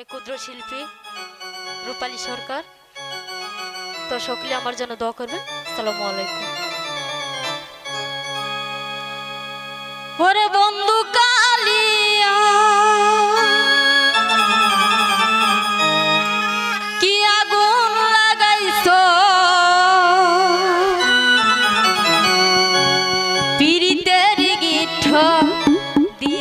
আমি ক্ষুদ্র শিল্পী, রূপালী সরকার। তো সকলে আমার জন্য দোয়া করবেন। সালামু আলাইকুম। ওরে বন্ধু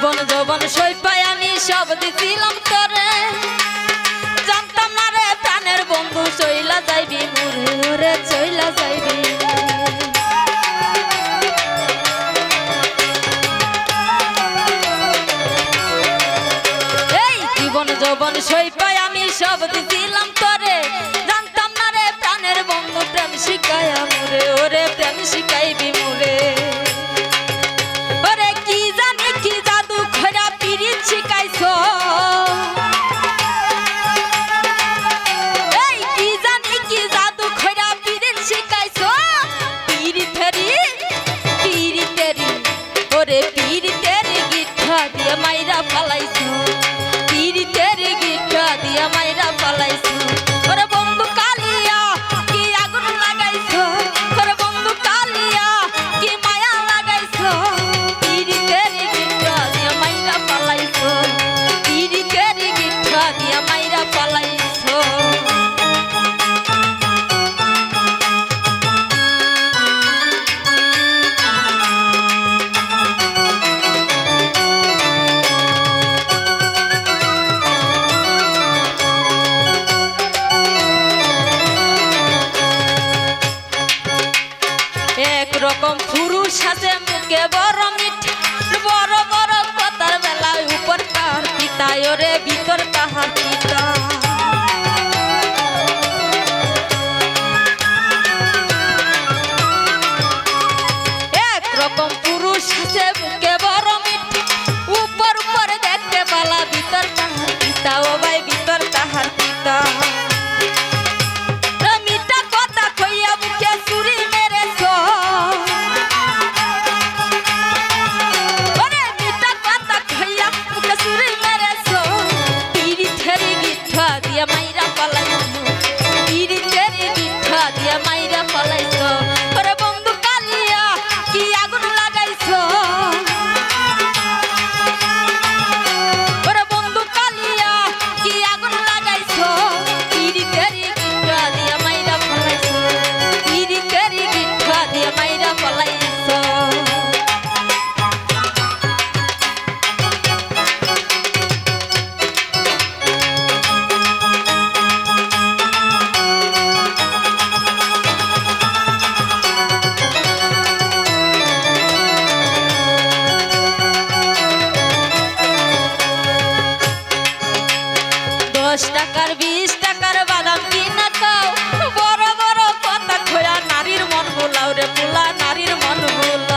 জীবন যৌবন সই পাই আমি সব দিছিলাম করে জানতাম না রে প্রাণের বন্ধু, চইলা যাইবি মুরে চইলা যাইবি। এই জীবন যৌবন সই Mayra কম পুরুষ সাথে মুখে বরং দশ টাকার, বিশ টাকার বাদাম কিনা তো বড় বড় কথা খোয়া নারীর মন বোলাও রে পোলা, নারীর মন বোলা